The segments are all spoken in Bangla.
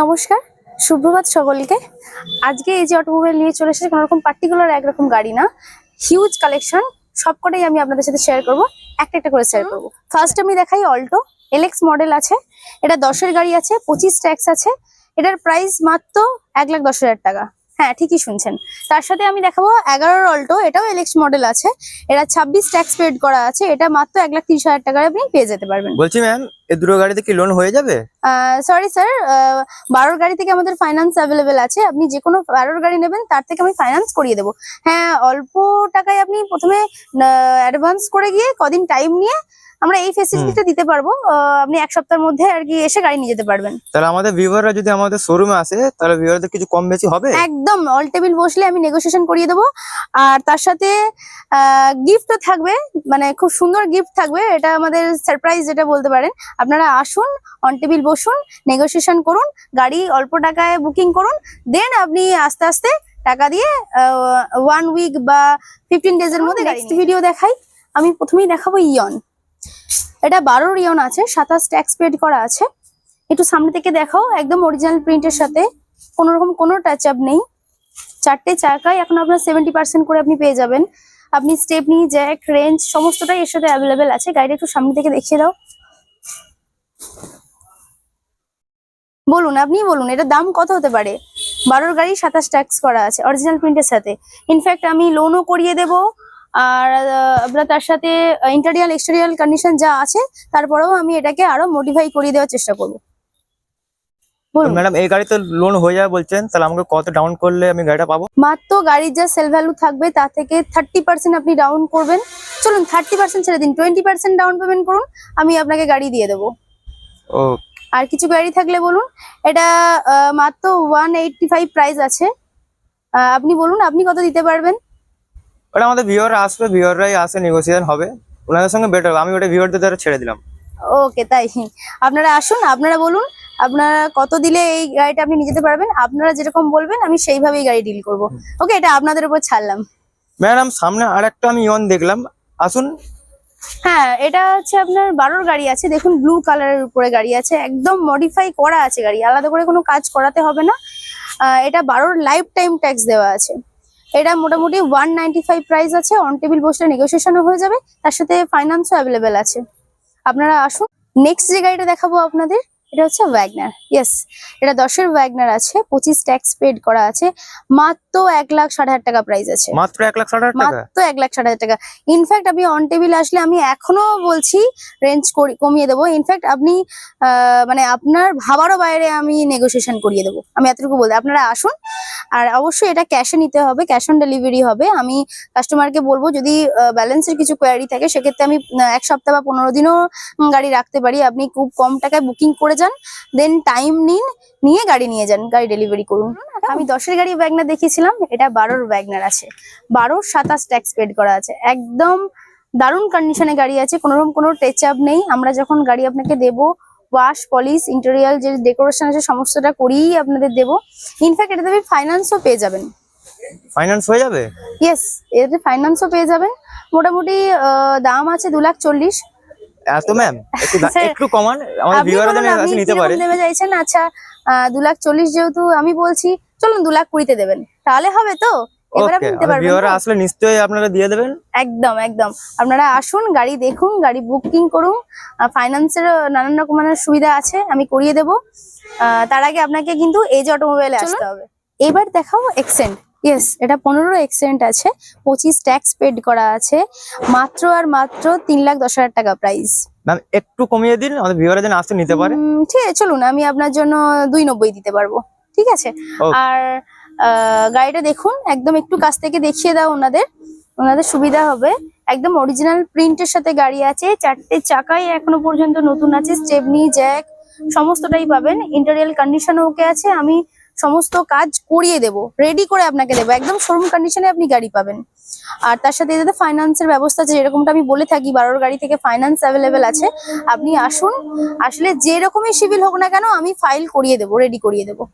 নমস্কার সুপ্রভাত সকলকে। আজকে এই যে অটোমোবাইল নিয়ে চলে এসেছে কোনো রকম পার্টিকুলার একরকম গাড়ি না। হিউজ কালেকশন সবকটাই আমি আপনাদের সাথে শেয়ার করব একটা একটা করে শেয়ার করব। ফার্স্ট আমি দেখাই অল্টো এলেক্স মডেল আছে এটা দশের গাড়ি আছে পঁচিশ ট্যাক্স আছে এটার প্রাইস মাত্র এক লাখ দশ হাজার টাকা। হ্যাঁ ঠিকই শুনছেন। তার সাথে আমি দেখাবো এগারোর অল্টো এটাও এলএক্স মডেল আছে এটা ছাব্বিশ ট্যাক্স পেড করা আছে এটা মাত্র এক লাখ তিরিশ হাজার টাকায় আপনি পেয়ে যেতে পারবেন। বলছি ম্যাম দুটো লোন হয়ে যাবে? সরি স্যার বারোর গাড়ি থেকে আমাদের ফাইন্যান্স অ্যাভেলেবেল আছে। আপনি যে কোনো বারোর গাড়ি নেবেন, তার থেকে আমি ফাইন্যান্স করিয়ে দেবো। হ্যাঁ অল্প টাকায় আপনি প্রথমে অ্যাডভান্স করে গিয়ে কদিন টাইম নিয়ে আমরা এই ফেসিলিটিটা দিতে পারব। আহ, আপনি এক সপ্তাহের মধ্যে আর কি এসে গাড়ি নিয়ে যেতে পারবেন। তাহলে আমাদের ভিউয়াররা যদি আমাদের শোরুমে আসে তাহলে ভিউয়ারদের কিছু কম বেশি হবে? একদম অল টেবিল বসলে আমি নেগোসিয়েশন করিয়ে দেবো। আর তার সাথে গিফটও থাকবে মানে খুব সুন্দর গিফট থাকবে। এটা আমাদের সারপ্রাইজ যেটা বলতে পারেন। আপনারা আসুন অন টেবিল বসুন নেগোসিয়েশন করুন গাড়ি অল্প টাকায় বুকিং করুন। দেন আপনি আস্তে আস্তে টাকা দিয়ে ওয়ান উইক বা ফিফটিন ডেজের মধ্যে নেক্সট ভিডিও দেখাই। আমি প্রথমেই দেখাবো ইয়ন এটা বারো ইয়ন আছে, সাতাশ ট্যাক্স পেড করা আছে। একটু সামনে থেকে দেখাও, একদম অরিজিনাল প্রিন্টের সাথে। কোনো রকম কোনো টাচ আপ নেই। চারটে চাকায় এখন আপনার সেভেন্টি পার্সেন্ট করে আপনি পেয়ে যাবেন। আপনি স্টেপনি জ্যাক রেঞ্জ সমস্তটাই এর সাথে অ্যাভেলেবেল আছে। গাড়িটা একটু সামনে থেকে দেখিয়ে দাও। বলুন আপনি বলুন, এটার দাম কত হতে পারে? বারোর গাড়ি সাতাশ ট্যাক্স করা আছে অরিজিনাল প্রিন্টের সাথে। ইনফ্যাক্ট আমি লোনও করিয়ে দেব। আর আপনার তার সাথে ইন্টারিয়াল এক্সটেরিয়াল কন্ডিশন যা আছে তারপরেও আমি এটাকে আরও মডিফাই করিয়ে দেওয়ার চেষ্টা করব। বলুন। ম্যাডাম এই লোন হয়ে যাবে বলছেন তাহলে আমাকে কত ডাউন করলে আমি গাড়িটা পাবো? মাত্র গাড়ির যা সেল ভ্যালু থাকবে তা থেকে থার্টি পার্সেন্ট আপনি ডাউন করবেন। চলুন থার্টি পার্সেন্ট ছেড়ে দিন টোয়েন্টি পার্সেন্ট ডাউন পেমেন্ট করুন আমি আপনাকে গাড়ি দিয়ে দেবো। ও। আর কিছু গাড়ি থাকলে বলুন এটা মাত্র ওয়ান এইটটি ফাইভ প্রাইস আছে আপনি বলুন আপনি কত দিতে পারবেন? ওটা আমাদের ভিউয়াররা আসবে ভিউয়াররাই আসে নেগোসিয়েশন হবে। ওনাদের সঙ্গে বেটার আমি ওটা ভিউয়ারদের দ্বারা ছেড়ে দিলাম। ওকে তাই। আপনারা আসুন আপনারা বলুন আপনারা কত দিলে এই গাড়িটা আপনি নিয়ে যেতে পারবেন? আপনারা যেরকম বলবেন আমি সেইভাবেই গাড়ি ডিল করব। ওকে এটা আপনাদের উপর ছাড়লাম। ম্যাডাম সামনে আর একটা আমি ইয়ন দেখলাম। আসুন। হ্যাঁ এটা হচ্ছে আপনার বারোর গাড়ি আছে। দেখুন ব্লু কালারের উপরে গাড়ি আছে। একদম মডিফাই করা আছে গাড়ি। আলাদা করে কোনো কাজ করাতে হবে না। এটা বারোর লাইফ টাইম ট্যাক্স দেওয়া আছে। এটা মোটামুটি ওয়ান নাইনটি ফাইভ প্রাইস আছে। অন টেবিল বসলে নেগোসিয়েশনও হয়ে যাবে। তার সাথে ফাইন্যান্সও অ্যাভেলেবেল আছে। আপনারা আসুন। নেক্সট যে গাড়িটা দেখাবো আপনাদের এটা হচ্ছে ওয়াগনার ইয়েস এটা দশের ওয়াগনার আছে পঁচিশ ট্যাক্স পেড করা আছে মাত্র এক লাখ ষাট হাজার টাকা প্রাইস আছে। মাত্র এক লাখ ষাট হাজার মাত্র এক লাখ ষাট হাজার টাকা। ইনফ্যাক্ট আপনি অন টেবিল আসলে আমি এখনও বলছি রেঞ্জ কমিয়ে দেবো। ইনফ্যাক্ট আপনি মানে আপনার ভাবারও বাইরে আমি নেগোসিয়েশন করিয়ে দেবো। আমি এতটুকু বলতে আপনারা আসুন আর অবশ্যই এটা ক্যাশে নিতে হবে ক্যাশ অন ডেলিভারি হবে। আমি কাস্টমারকে বলব যদি ব্যালেন্সের কিছু কোয়ারি থাকে সেক্ষেত্রে আমি এক সপ্তাহ বা পনেরো দিনও গাড়ি রাখতে পারি। আপনি খুব কম টাকায় বুকিং করে যান। দেন টাইম নিন নিয়ে গাড়ি নিয়ে যান গাড়ি ডেলিভারি করুন। আমি দশের গাড়ি ব্যাগনার দেখিয়েছিলাম এটা বারোর ব্যাগনার আছে। বারো সাতাশ ট্যাক্স পেড করা আছে। একদম দারুণ কন্ডিশনে গাড়ি আছে কোনো রকম কোনো টেচ আপ নেই। আমরা যখন গাড়ি আপনাকে দেবো ওয়াশ পলিশ ইন্টেরিয়াল যে ডেকোরেশন আছে সমস্তটা করিয়েই আপনাদের দেবো। ইনফ্যাক্ট এটাতে আপনি ফাইন্যান্সও পেয়ে যাবেন। ফাইন্যান্স হয়ে যাবে? ইয়েস এটাতে ফাইন্যান্সও পেয়ে যাবেন। মোটামুটি আহ, দাম আছে দু লাখ চল্লিশ। এত ম্যাম একটু একটু কমান আমাদের আপনি ভিউয়াররা যেন আপনি নিতে পারে। চাইছেন আচ্ছা আহ, দু লাখ চল্লিশ যেহেতু আমি বলছি চলুন দু লাখ কুড়িতে দেবেন। তাহলে হবে তো? এবার আপনি নিতে ভিউয়াররা আসলে নিশ্চয়ই আপনারা দিয়ে দেবেন। একদম একদম। আপনারা আসুন গাড়ি দেখুন গাড়ি বুকিং করুন। ফাইন্যান্সের নানান রকমের সুবিধা আছে আমি করিয়ে দেব। আহ, তার আগে আপনাকে কিন্তু এজ অটোমোবাইলে আসতে হবে। এবার দেখাও এক্সেন্ট ইয়েস এটা পনেরো এক্সেন্ট আছে। পঁচিশ ট্যাক্স পেড করা আছে। মাত্র আর মাত্র তিন লাখ দশ হাজার টাকা প্রাইস ম্যাম একটু কমিয়ে দিন আমাদের ভিউয়াররা যেন আসতে নিতে পারে। ঠিক আছে চলুন আমি আপনার জন্য দুই নব্বই দিতে পারব। ঠিক আছে? আর গাড়িটা দেখুন একদম একটু কাছ থেকে দেখিয়ে দাও ওনাদের। ওনাদের সুবিধা হবে। একদম অরিজিনাল প্রিন্টের সাথে গাড়ি আছে। চারটে চাকাই এখনও পর্যন্ত নতুন আছে। স্টেপনি জ্যাক সমস্তটাই পাবেন। ইন্টারিয়াল কন্ডিশন ওকে আছে। আমি সমস্ত কাজ করিয়ে দেব রেডি করে আপনাকে দেবো। একদম শোরুম কন্ডিশনে আপনি গাড়ি পাবেন। আর তার সাথে এটাতে ফাইন্যান্সের ব্যবস্থা আছে যেরকমটা আমি বলে থাকি বারোর গাড়ি থেকে ফাইন্যান্স অ্যাভেলেবেল আছে। আপনি আসুন আসলে যেরকমই সিভিল হোক না কেন আমি ফাইল করিয়ে দেবো রেডি করিয়ে দেবো।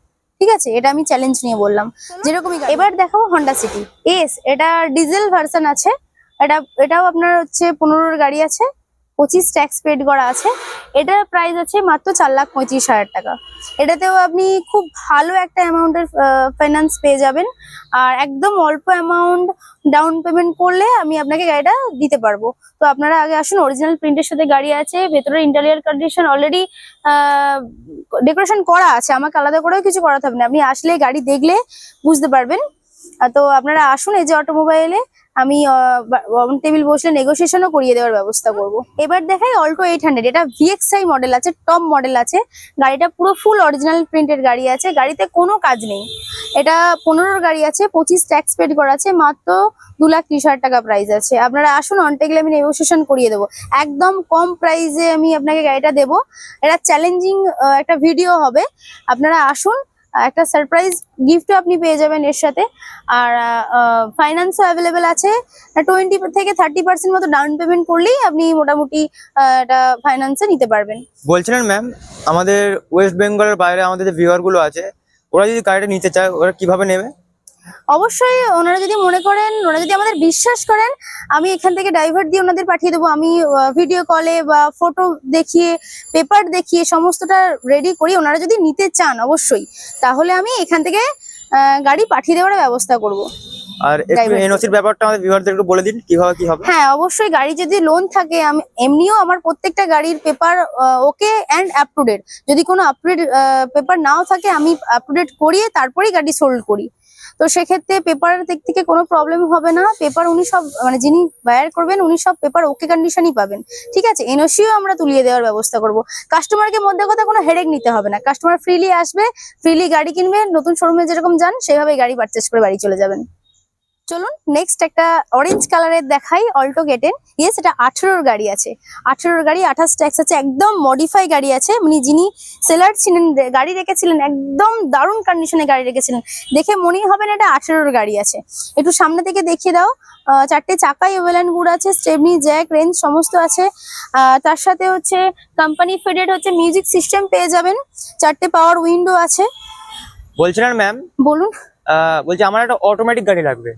ঠিক আছে? এটা আমি চ্যালেঞ্জ নিয়ে বললাম। যেরকমই এবার দেখাবো হন্ডা সিটি এস এটা ডিজেল ভার্সন আছে। এটা এটাও আপনার হচ্ছে পনেরোর গাড়ি আছে। পঁচিশ ট্যাক্স পেড করা আছে। এটার প্রাইস আছে মাত্র চার লাখ পঁয়ত্রিশ হাজার টাকা। এটাতেও আপনি খুব ভালো একটা অ্যামাউন্টের ফাইন্যান্স পেয়ে যাবেন। আর একদম অল্প অ্যামাউন্ট ডাউন পেমেন্ট করলে আমি আপনাকে গাড়িটা দিতে পারব। তো আপনারা আগে আসুন অরিজিনাল প্রিন্টের সাথে গাড়ি আছে ভেতরে ইন্টারিয়ার কন্ডিশন অলরেডি ডেকোরেশন করা আছে। আমাকে আলাদা করেও কিছু করাতে হবে না। আপনি আসলে গাড়ি দেখলে বুঝতে পারবেন। তো আপনারা আসুন এই যে অটোমোবাইলে আমি টেবিল বসলে নেগোসিয়েশনও করিয়ে দেওয়ার ব্যবস্থা করব। এবার দেখাই অল্টো এইট হান্ড্রেড এটা ভিএক্সআই মডেল আছে টপ মডেল আছে। গাড়িটা পুরো ফুল অরিজিনাল প্রিন্টের গাড়ি আছে, গাড়িতে কোনো কাজ নেই। এটা পনেরোর গাড়ি আছে, পঁচিশ ট্যাক্স পেড করা আছে, মাত্র দু লাখ ত্রিশ হাজার টাকা প্রাইস আছে। আপনারা আসুন অনটেগলে আমি নেগোসিয়েশন করিয়ে দেবো। একদম কম প্রাইসে আমি আপনাকে গাড়িটা দেবো। এটা চ্যালেঞ্জিং একটা ভিডিও হবে। আপনারা আসুন একটা সারপ্রাইজ গিফটও আপনি পেয়ে যাবেন এর সাথে। আর ফাইন্যান্সও অ্যাভেলেবেল আছে। টোয়েন্টি থেকে থার্টি পার্সেন্ট মতো ডাউন পেমেন্ট করলেই আপনি মোটামুটি এটা ফাইন্যান্সে নিতে পারবেন। বলছিলেন ম্যাম আমাদের ওয়েস্ট বেঙ্গলের বাইরে আমাদের যে ভিউয়ারগুলো আছে, ওরা যদি গাড়িটা নিতে চায়, ওরা কীভাবে নেবে? অবশ্যই ওনারা যদি মনে করেন ওনারা যদি আমাদের বিশ্বাস করেন আমি এখান থেকে ড্রাইভার দিয়ে ওনাদের পাঠিয়ে দেবো। আমি ভিডিও কলে বা ফটো দেখিয়ে পেপার দেখিয়ে সমস্তটা রেডি করি ওনারা যদি নিতে চান অবশ্যই তাহলে আমি এখান থেকে গাড়ি পাঠিয়ে দেওয়ার ব্যবস্থা করব। আর একটু এনওসির ব্যাপারটা আমাদের ভিউয়ারদের একটু বলে দিন কীভাবে কি হবে? হ্যাঁ অবশ্যই গাড়ি যদি লোন থাকে আমি এমনিও আমার প্রত্যেকটা গাড়ির paper okay up to date যদি কোনো পেপার নাও থাকে আমি আপ টু ডেট করিয়ে তারপরেই গাড়ি সোল্ড করি। তো সেক্ষেত্রে পেপার দিক থেকে কোনো প্রবলেম হবে না। পেপার উনি সব মানে যিনি বায়ার করবেন, উনি সব পেপার ওকে কন্ডিশনই পাবেন। ঠিক আছে? এনওসিও আমরা তুলিয়ে দেওয়ার ব্যবস্থা করব। কাস্টমারকে মধ্যে কথা কোনো হেডেক নিতে হবে না। কাস্টমার ফ্রিলি আসবে ফ্রিলি গাড়ি কিনবে, নতুন শোরুমে যেরকম যান সেভাবে গাড়ি পারচেস করে বাড়ি চলে যাবেন। চলুন নেক্সট একটা অরেঞ্জ কালারের দেখাই অল্টো গেটেন ইয়েস এটা আঠেরোর গাড়ি আছে। আঠেরোর গাড়ি আঠাশ ট্যাক্স আছে একদম মডিফাই গাড়ি আছে। মানে যিনি সেলার ছিলেন গাড়ি রেখেছিলেন একদম দারুণ কন্ডিশনে গাড়ি রেখেছিলেন। দেখে মনেই হবে না এটা আঠেরোর গাড়ি আছে। একটু সামনে থেকে দেখিয়ে দাও। চারটে চাকাই ওয়েল গুড আছে স্টেপনি জ্যাক রেঞ্জ সমস্ত আছে। তার সাথে হচ্ছে কোম্পানি ফিডেড হচ্ছে মিউজিক সিস্টেম পেয়ে যাবেন। চারটে পাওয়ার উইন্ডো আছে। বলছিলেন ম্যাম বলুন। বলছি আমার একটা অটোমেটিক গাড়ি লাগবে।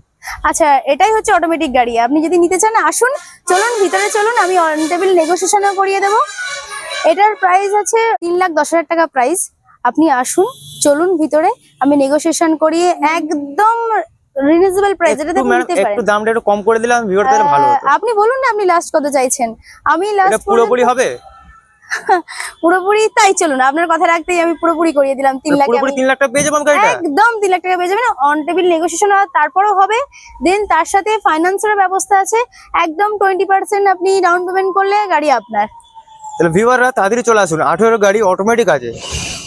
আচ্ছা এটাই হচ্ছে অটোমেটিক গাড়ি। আপনি যদি নিতে চান আসুন। চলুন ভিতরে চলুন আমি অন টেবিল নেগোসিয়েশনও করিয়ে দেবো। এটার প্রাইস আছে তিন লাখ দশ হাজার টাকা প্রাইস আপনি আসুন চলুন ভিতরে। আমি নেগোসিয়েশন করিয়ে একদম রিজনেবল প্রাইস এটাতে আপনি নিতে পারেন। একটু দামটা একটু কম করে দিলাম ভিউয়ারদের ভালো হতো। আপনি বলুন না আপনি লাস্ট কত চাইছেন। আমি লাস্ট পুরোপুরি হবে? পুরোপুরি তাই চলুন আপনার কথা রাখতেই আমি পুরোপুরি করিয়ে দিলাম তিন লাখ তিন লাখ টাকা পেয়ে যাব গাড়িটা? একদম তিন লাখ টাকা পেয়ে যাবেন অন টেবিল নেগোসিয়েশন তারপরেও হবে দেন তার সাথে ফাইন্যান্সের ব্যবস্থা আছে একদম টোয়েন্টি পার্সেন্ট আপনি ডাউন পেমেন্ট করলে গাড়ি আপনার। তাহলে ভিউয়াররা তাড়াতাড়ি চলে আসুন আঠেরো গাড়ি অটোমেটিক আছে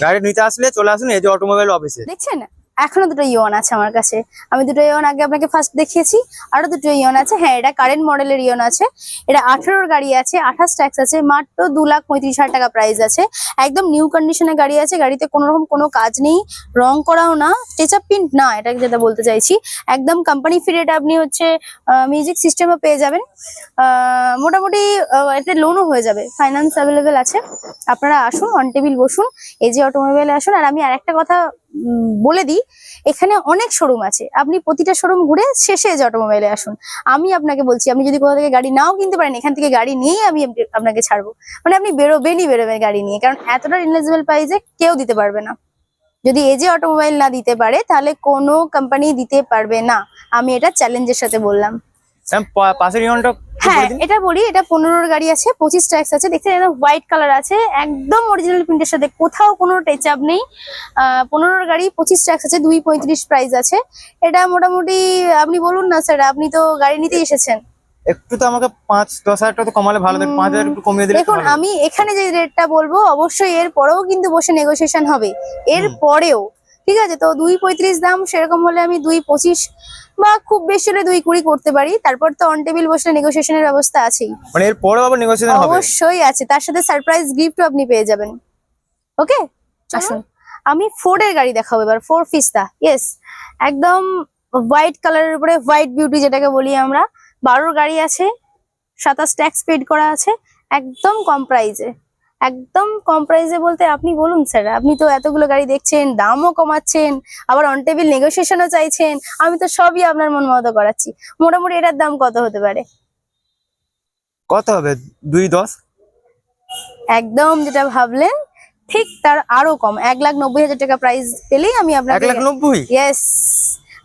গাড়ি নিতে আসলে চলে আসুন এই যে অটোমোবাইল অফিসে দেখছেন? এখনও দুটো ইয়ন আছে আমার কাছে। আমি দুটো ইয়ন আগে আপনাকে ফার্স্ট দেখিয়েছি, আরও দুটো ইয়ন আছে। হ্যাঁ এটা কারেন্ট মডেলের ইয়ন আছে। এটা আঠেরোর গাড়ি আছে, আঠাশ ট্যাক্স আছে, মাত্র দু লাখ পঁয়ত্রিশ হাজার টাকা প্রাইস আছে। একদম নিউ কন্ডিশনে গাড়ি আছে, গাড়িতে কোনো রকম কোনো কাজ নেই, রং করাও না টেচাপ প্রিন্ট না এটা যেটা বলতে চাইছি। একদম কোম্পানি ফিরেট আপনি হচ্ছে মিউজিক সিস্টেমও পেয়ে যাবেন। মোটামুটি এতে লোনও হয়ে যাবে। ফাইন্যান্স অ্যাভেলেবেল আছে। আপনারা আসুন অন টেবিল বসুন, এই যে অটোমোবাইলে আসুন। আর আমি আর একটা কথা বলে দিই, এখানে অনেক শোরুম আছে। আপনি প্রতিটা শোরুম ঘুরে শেষে যে অটোমোবাইলে আসুন। আমি আপনাকে বলছি, আপনি যদি কোথা থেকে গাড়ি নাও কিনতে পারেন, এখান থেকে গাড়ি নিয়েই আমি আপনাকে ছাড়বো। মানে আপনি বেরোবেনই বেরোবেন গাড়ি নিয়ে, কারণ এতটা রিজনেবল প্রাইসে কেউ দিতে পারবে না। যদি এজে অটোমোবাইল না দিতে পারে, তাহলে কোনো কোম্পানি দিতে পারবে না। আমি এটা চ্যালেঞ্জের সাথে বললাম। পাশের ইউনিটটা হ্যাঁ এটা বলি এটা পনেরোর গাড়ি আছে পঁচিশ ট্যাক্স আছে। এটা হোয়াইট কালার আছে একদম অরিজিনাল প্রিন্টের সাথে কোথাও কোনো টাচ আপ নেই। আহ, পনেরোর গাড়ি পঁচিশ ট্যাক্স আছে দুই পঁয়ত্রিশ প্রাইস আছে। এটা মোটামুটি আপনি বলুন না স্যার আপনি তো গাড়ি নিতে এসেছেন। একটু তো আমাকে পাঁচ দশ হাজার টাকা তো কমালে ভালো পাঁচ হাজার একটু কমিয়ে দিলে দেখুন আমি এখানে যে রেটটা বলব অবশ্যই এর পরেও কিন্তু বসে নেগোসিয়েশন হবে। এর পরেও ঠিক আছে? তো দুই পঁয়ত্রিশ দাম সেরকম হলে আমি দুই পঁচিশ বা খুব বেশি হলে দুই কুড়ি করতে পারি। তারপর তো অন টেবিল বসলে নেগোসিয়েশনের ব্যবস্থা আছেই। মানে এর পরেও আবার নেগোসিয়েশন হবে? অবশ্যই আছে। তার সাথে সারপ্রাইজ গিফটও আপনি পেয়ে যাবেন। ওকে আসুন আমি ফোর্ড এর গাড়ি দেখাবো এবার। ফোর ফিস্তা ইয়েস একদম হোয়াইট কালারের উপরে হোয়াইট বিউটি যেটাকে বলি আমরা। বারোর গাড়ি আছে সাতাশ ট্যাক্স পেড করা আছে একদম কম প্রাইজে একদম কম প্রাইজে বলতে আপনি বলুন স্যার আপনি তো এতগুলো গাড়ি দেখছেন দামও কমাচ্ছেন আবার অন টেবিল নেগোসিয়েশনও চাইছেন আমি তো সবই আপনার মন মতো করাচ্ছি। মোটামুটি এটার দাম কত হতে পারে? কত হবে? দুই দশ? একদম যেটা ভাবলেন ঠিক তার আরও কম এক লাখ নব্বই হাজার টাকা প্রাইস পেলেই আমি আপনার এক লাখ নব্বই? ইয়েস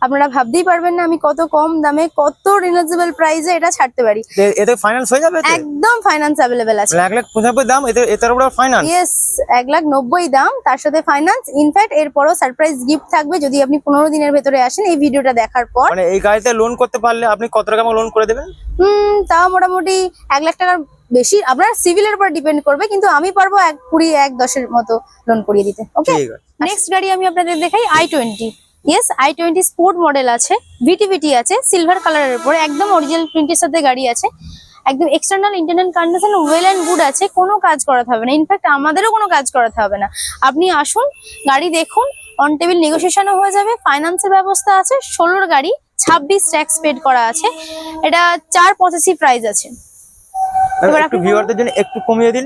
আপনারা ভাবতেই পারবেন না আমি কত কম দামে কত রিজনেবল প্রাইসে এটা ছাড়তে পারি। এতে ফাইনান্স হয়ে যাবে একদম ফাইন্যান্স অ্যাভেলেবেল আছে। মানে এক লাখ পঁচানব্বই দাম এতে এটার উপরে ফাইন্যান্স ইয়েস এক লাখ নব্বই দাম তার সাথে ফাইন্যান্স ইনফ্যাক্ট এরপরও সারপ্রাইজ গিফট থাকবে যদি আপনি পনেরো দিনের ভেতরে আসেন এই ভিডিওটা দেখার পর। মানে এই গাড়িতে লোন করতে পারলে আপনি কত টাকা লোন করে দেবেন? হুম তাও মোটামুটি এক লাখ টাকার বেশি। আপনার সিভিলের উপর ডিপেন্ড করবে কিন্তু আমি পারব এক কুড়ি এক দশের মতো লোন করিয়ে দিতে। ওকে নেক্সট গাড়ি আমি আপনাদের দেখাই I twenty yes I twenty sport model আছে ভিটিভিটি আছে সিলভার কালারের উপরে একদম অরিজিনাল প্রিন্টের সাথে গাড়ি আছে একদম external internal condition well and good আছে কোনো কাজ করাতে হবে না ইনফ্যাক্ট আমাদেরও কোনো কাজ করাতে হবে না আপনি আসুন গাড়ি দেখুন অন টেবিল নেগোসিয়েশনও হয়ে যাবে ফাইন্যান্সের ব্যবস্থা আছে ষোলোর গাড়ি ছাব্বিশ ট্যাক্স পেড করা আছে এটা চার পঁচাশি প্রাইস আছে। এবার একটু ভিউয়ারদের জন্য একটু কমিয়ে দিন।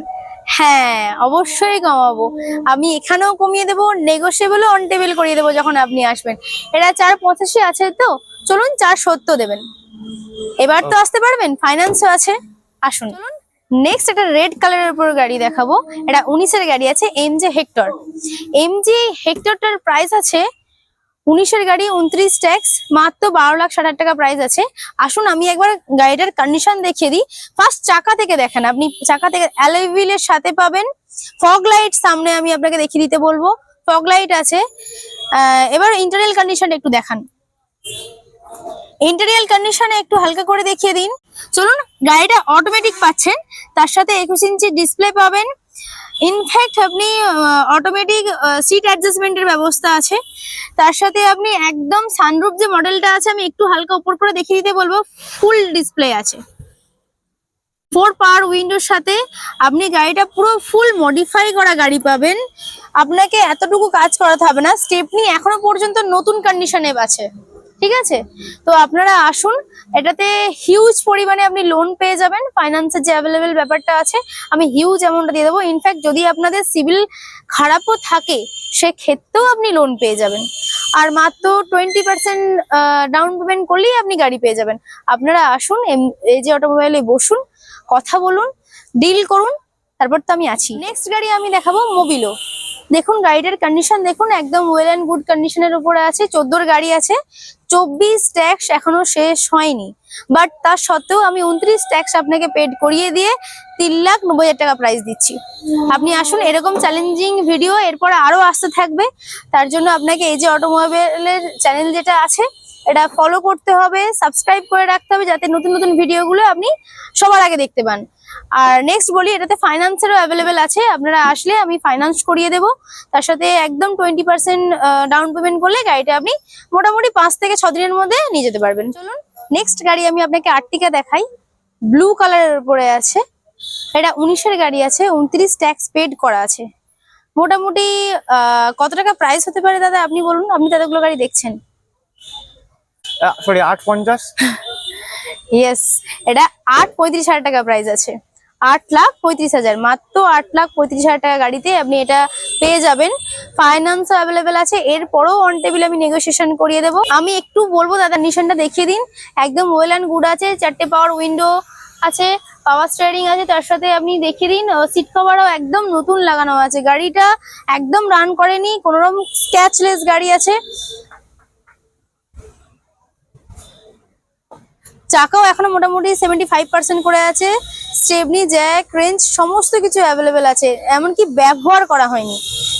হ্যাঁ অবশ্যই কমাবো। আমি এখানেও কমিয়ে দেবো নেগোসিয়েবলও অন টেবিল করিয়ে দেবো যখন আপনি আসবেন। এটা চার পঁচাশি আছে তো চলুন চার সত্তর দেবেন। এবার তো আসতে পারবেন ফাইন্যান্সও আছে। আসুন। চলুন। নেক্সট একটা রেড কালারের উপর গাড়ি দেখাবো। এটা উনিশের গাড়ি আছে M G Hector M G হেক্টরটার price আছে উনিশের গাড়ি উনত্রিশ ট্যাক্স, মাত্র বারো লাখ ষাট টাকা প্রাইস আছে। আসুন, আমি একবার গাড়িটার কন্ডিশন দেখিয়ে দিই। ফার্স্ট চাকা থেকে দেখেন, আপনি চাকা থেকে অ্যালোভিলের সাথে পাবেন। ফগ লাইট সামনে আমি আপনাকে দেখিয়ে দিতে বলব। ফগ লাইট আছে। এবার ইন্টারিয়াল কন্ডিশন একটু দেখান। ইন্টারিয়াল কন্ডিশনে একটু হালকা করে দেখিয়ে দিন। চলুন, গাড়িটা অটোমেটিক পাচ্ছেন। তার সাথে একুশ ইঞ্চি ডিসপ্লে পাবেন। ইনফ্যাক্ট আপনি অটোমেটিক সিট অ্যাডজাস্টমেন্টের ব্যবস্থা আছে। তার সাথে আপনি একদম সানরুফ যে মডেলটা আছে, আমি একটু হালকা উপর করে দেখিয়ে দিতে বলব ফুল ডিসপ্লে আছে। ফোর পাওয়ার উইন্ডোর সাথে আপনি গাড়িটা পুরো ফুল মডিফাই করা গাড়ি পাবেন। আপনাকে এতটুকু কাজ করাতে হবে না। স্টেপনি এখনও পর্যন্ত নতুন কন্ডিশনে আছে। ঠিক আছে? তো আপনারা আসুন, এটাতে হিউজ পরিমাণে আপনি লোন পেয়ে যাবেন ফাইন্যান্সের যে অ্যাভেলেবেল ব্যাপারটা আছে, আমি হিউজ অ্যামাউন্টটা দিয়ে দেবো। ইনফ্যাক্ট যদি আপনাদের সিভিল খারাপও থাকে, সেক্ষেত্রেও আপনি লোন পেয়ে যাবেন। আর মাত্র টোয়েন্টি পার্সেন্ট ডাউন পেমেন্ট করলেই আপনি গাড়ি পেয়ে যাবেন। আপনারা আসুন এই যে অটোমোবাইলে বসুন, কথা বলুন ডিল করুন, তারপর তো আমি আছি। নেক্সট গাড়ি আমি দেখাবো মোবিলো দেখুন, গাড়িটার কন্ডিশন দেখুন, একদম ওয়েল অ্যান্ড গুড কন্ডিশনের উপরে আছে, চোদ্দোর গাড়ি আছে, চব্বিশ ট্যাক্স এখনও শেষ হয়নি। বাট তার সত্ত্বেও আমি উনত্রিশ ট্যাক্স আপনাকে পেড করিয়ে দিয়ে তিন লাখ নব্বই হাজার টাকা প্রাইস দিচ্ছি। আপনি আসুন, এরকম চ্যালেঞ্জিং ভিডিও এরপর আরও আসতে থাকবে। তার জন্য আপনাকে এই যে অটোমোবাইলের চ্যানেল যেটা আছে এটা ফলো করতে হবে সাবস্ক্রাইব করে রাখতে হবে যাতে নতুন নতুন ভিডিওগুলো আপনি সবার আগে দেখতে পান। আর নেক্সট বলি, এটাতে ফাইন্যান্সেরও অ্যাভেলেবেল আছে। আপনারা আসলে আমি ফাইন্যান্স করিয়ে দেবো। তার সাথে একদম টোয়েন্টি পার্সেন্ট ডাউন পেমেন্ট করলে গাড়িটা আপনি মোটামুটি পাঁচ থেকে ছ দিনের মধ্যে নিয়ে যেতে পারবেন। চলুন নেক্সট গাড়ি আমি আপনাকে আর্টিকা দেখাই। ব্লু কালারের উপরে আছে। এটা উনিশের গাড়ি আছে, উনত্রিশ ট্যাক্স পেড করা আছে। মোটামুটি কত টাকা প্রাইস হতে পারে দাদা আপনি বলুন? আপনি দাদাগুলো গাড়ি দেখছেন। সরি আট পঞ্চাশ ইয়েস এটা আট পঁয়ত্রিশ হাজার টাকা প্রাইস আছে। আট লাখ পঁয়ত্রিশ হাজার, মাত্র আট লাখ পঁয়ত্রিশ হাজার টাকা গাড়িতে আপনি এটা পেয়ে যাবেন। ফাইন্যান্সও অ্যাভেলেবেল আছে, এরপরও অন টেবিল আমি নেগোসিয়েশন করিয়ে দেবো। আমি একটু বলব, দাদা নিশনটা দেখিয়ে দিন। একদম ওয়েল অ্যান্ড গুড আছে, চারটে পাওয়ার উইন্ডো আছে পাওয়ার স্টিয়ারিং আছে, তার সাথে আপনি দেখিয়ে দিন। সিট কভারও একদম নতুন লাগানো আছে। গাড়িটা একদম রান করেনি, কোনোরকম স্ক্যাচলেস গাড়ি আছে। চাকাও এখনও মোটামুটি সেভেন্টি ফাইভ পার্সেন্ট করে আছে। স্টেপনি জ্যাক, রেঞ্জ সমস্ত কিছু অ্যাভেলেবেল আছে। এমনকি ব্যবহার করা হয়নি।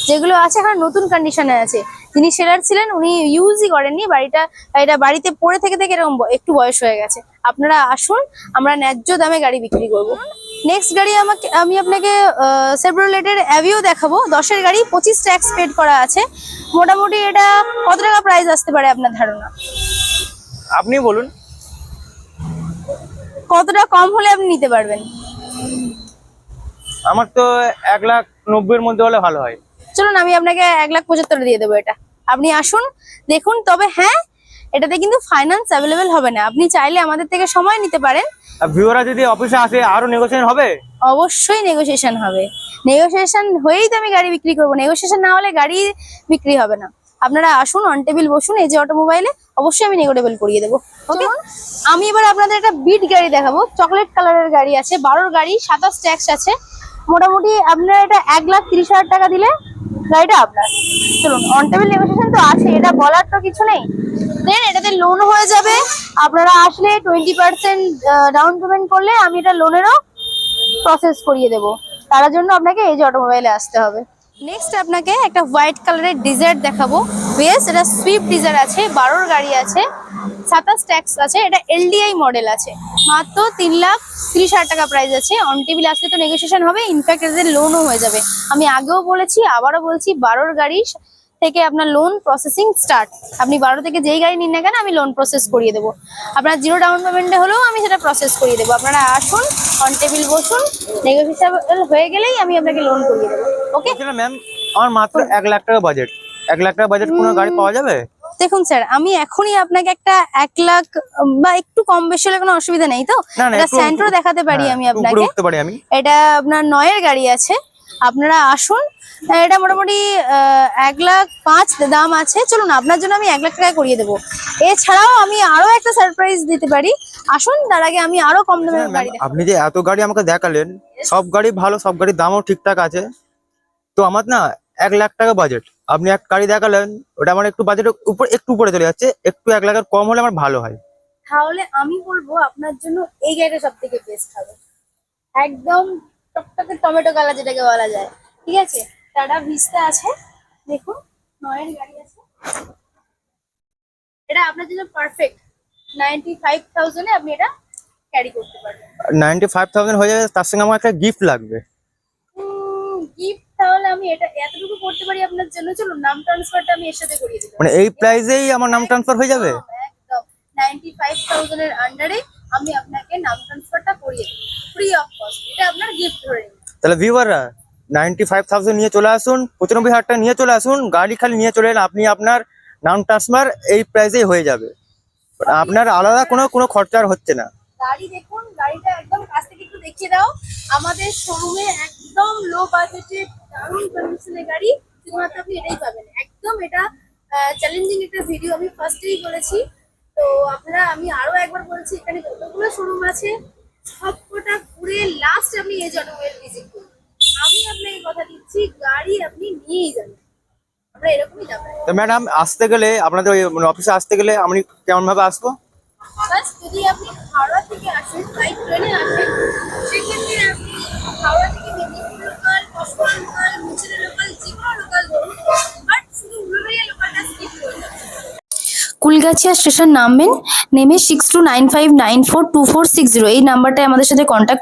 যেগুলো আছে এখন নতুন কন্ডিশনে আছে। যিনি সেলার ছিলেন, উনি ইউজই করেননি। বাড়িটা, এটা বাড়িতে পড়ে থেকে থেকে এরকম একটু বয়স হয়ে গেছে। আপনারা আসুন, আমরা ন্যায্য দামে গাড়ি বিক্রি করব। নেক্সট গাড়ি আমাকে, আমি আপনাকে সেভরোলেটের অ্যাভিও দেখাবো। দশের গাড়ি, পঁচিশ ট্যাক্স পেড করা আছে। মোটামুটি এটা কত টাকা প্রাইস আসতে পারে আপনার ধারণা? আপনি বলুন। কতটা কম হলে আপনি নিতে পারবেন? আমার তো এক লাখ নব্বইয়ের মধ্যে হলে ভালো হয়। চলুন আমি আপনাকে এক লাখ পঁচাত্তর দিয়ে দেবো এটা। আপনি আসুন দেখুন তবে হ্যাঁ এটাতে কিন্তু ফাইন্যান্স অ্যাভেলেবেল হবে না। আপনি চাইলে আমাদের থেকে সময় নিতে পারেন। আর ভিউরা যদি অফিসে আসে আরও নেগোসিয়েশন হবে? অবশ্যই নেগোসিয়েশন হবে। নেগোসিয়েশন হয়েই তো আমি গাড়ি বিক্রি করব। নেগোসিয়েশন না হলে গাড়ি বিক্রি হবে না। আপনারা আসুন অন টেবিল বসুন এই যে অটোমোবাইলে অবশ্যই আমি নেগোটেবল করিয়ে দেবো। ওকে আমি এবার আপনাদের একটা বিট গাড়ি দেখাবো। চকলেট কালারের গাড়ি আছে বারোর গাড়ি সাতাশ ট্যাক্স আছে। মোটামুটি আপনারা এটা এক লাখ তিরিশ হাজার টাকা দিলে গাড়িটা আপনার। চলুন অন টেবিল নেগোসিয়েশন তো আছে এটা বলার তো কিছু নেই। দেন এটাতে লোন হয়ে যাবে। আপনারা আসলে টোয়েন্টি পার্সেন্ট ডাউন পেমেন্ট করলে আমি এটা লোনেরও প্রসেস করিয়ে দেবো। তার জন্য আপনাকে এই যে অটোমোবাইলে আসতে হবে। নেক্সট আপনাকে একটা হোয়াইট কালারের ডিজার্ট দেখাবো। বেশ এটা সুইফট ডিজার আছে, বারোর গাড়ি আছে, সাতাশ ট্যাক্স আছে, এটা এলডিআই মডেল আছে। মাত্র তিন লাখ তিরিশ হাজার টাকা প্রাইস আছে। অন টেবিল আসলে তো নেগোসিয়েশন হবে ইনফ্যাক্ট এদের লোনও হয়ে যাবে। আমি আগেও বলেছি, আবারও বলছি, বারোর গাড়ি থেকে আপনার লোন প্রসেসিং স্টার্ট আপনি বারো থেকে যেই গাড়ি নিন না কেন আমি লোন প্রসেস করিয়ে দেবো। আপনার জিরো ডাউন পেমেন্টে হলেও আমি সেটা প্রসেস করিয়ে দেবো। আপনারা আসুন অন টেবিল বসুন নেগোসিয়েবল হয়ে গেলেই আমি আপনাকে লোন করিয়ে দেবো। ওকে ম্যাম আমার মাত্র এক লাখ টাকা বাজেট এক লাখ টাকা বাজেট কোনো গাড়ি পাওয়া যাবে? দেখুন স্যার আমি এখনই আপনাকে একটা এক লাখ বা একটু কম বেশি হলে কোনো অসুবিধা নেই তো? এটা স্যান্ট্রো দেখাতে পারি হ্যাঁ, আমি আপনাকে। এটা আপনার নয়ের গাড়ি আছে। আপনারা আসুন এটা মোটামুটি এক লাখ পাঁচ দাম আছে। চলুন আপনার জন্য আমি এক লাখ টাকায় করিয়ে দেবো। এছাড়াও আমি আরও একটা সারপ্রাইজ দিতে পারি। আসুন তার আগে আমি আরও কম দামের ম্যাম, গাড়ি আপনি যে এত গাড়ি আমাকে দেখালেন সব গাড়ি ভালো সব গাড়ির দামও ঠিকঠাক আছে। তো আমার না এক লাখ টাকা বাজেট আপনি এক গাড়ি দেখালেন ওটা আমার একটু বাজেটের উপর একটু উপরে চলে যাচ্ছে একটু এক লাখের কম হলে আমার ভালো হয়। তাহলে আমি বলব আপনার জন্য এই গাড়িটা সব থেকে বেস্ট হবে। একদম টকটকে টমেটো কালার যেটাকে বলা যায় ঠিক আছে? টাটা ভিস্তা আছে। দেখুন নয়ের গাড়ি আছে। এটা আপনার জন্য পারফেক্ট নাইনটি ফাইভ থাউজেন্ডে আপনি এটা ক্যারি করতে পারবেন। নাইনটি ফাইভ থাউজেন্ড হয়ে যাবে তার সঙ্গে আমার একটা গিফট লাগবে। গিফট তাহলে আমি এটা এতটুকু করতে পারি আপনার জন্য? চলুন নাম ট্রান্সফারটা আমি এর সাথে করিয়ে দিলাম মানে এই আমার নাম ট্রান্সফার হয়ে যাবে? একদম নাইনটি ফাইভ থাউজেন্ড এর আন্ডারে আমি আপনাকে নাম ট্রান্সফারটা করিয়ে দেবো। ফ্রি অফ কস্ট এটা আপনার গিফট ধরে তাহলে ভিউয়াররা নাইনটি ফাইভ নিয়ে চলে আসুন, পঁচানব্বই হাজার নিয়ে চলে আসুন, গাড়ি খালি নিয়ে চলে এলে আপনি আপনার নাম ট্রান্সফার এই প্রাইসেই হয়ে যাবে। আপনার আলাদা কোনো কোনো খরচা আর হচ্ছে না। গাড়ি দেখুন, গাড়িটা একদম দেখিয়ে দাও। আমাদের একদম গাড়ি পাবেন। একদম এটা চ্যালেঞ্জিং একটা ভিডিও আমি বলেছি। তো আমি আরও একবার বলছি, এখানে যতগুলো শোরুম আছে, সবকটা ঘুরে লাস্ট আপনি এই অটোমোবাইল ভিজিট দিচ্ছি গাড়ি আপনি নিয়েই যাবেন আমরা এরকমই যাবেন তো ম্যাডাম আসতে গেলে আপনাদের ওই মানে অফিসে আসতে গেলে আমি কেমন ভাবে আসব? বাস যদি আপনি হাওড়া থেকে আসেন বাই ট্রেনে আসেন সেক্ষেত্রে আপনি হাওড়া থেকে মেদিনীপুর লোকাল লোকাল মুচিরা লোকাল যে কোনো লোকাল ধরুন বাট শুধু উলুবেড়িয়া লোকালটা স্কিপ করে কুলগাছিয়া স্টেশন নামবেন নেমে six two nine five nine four two four six zero এই নাম্বারটায় আমাদের সাথে কন্ট্যাক্ট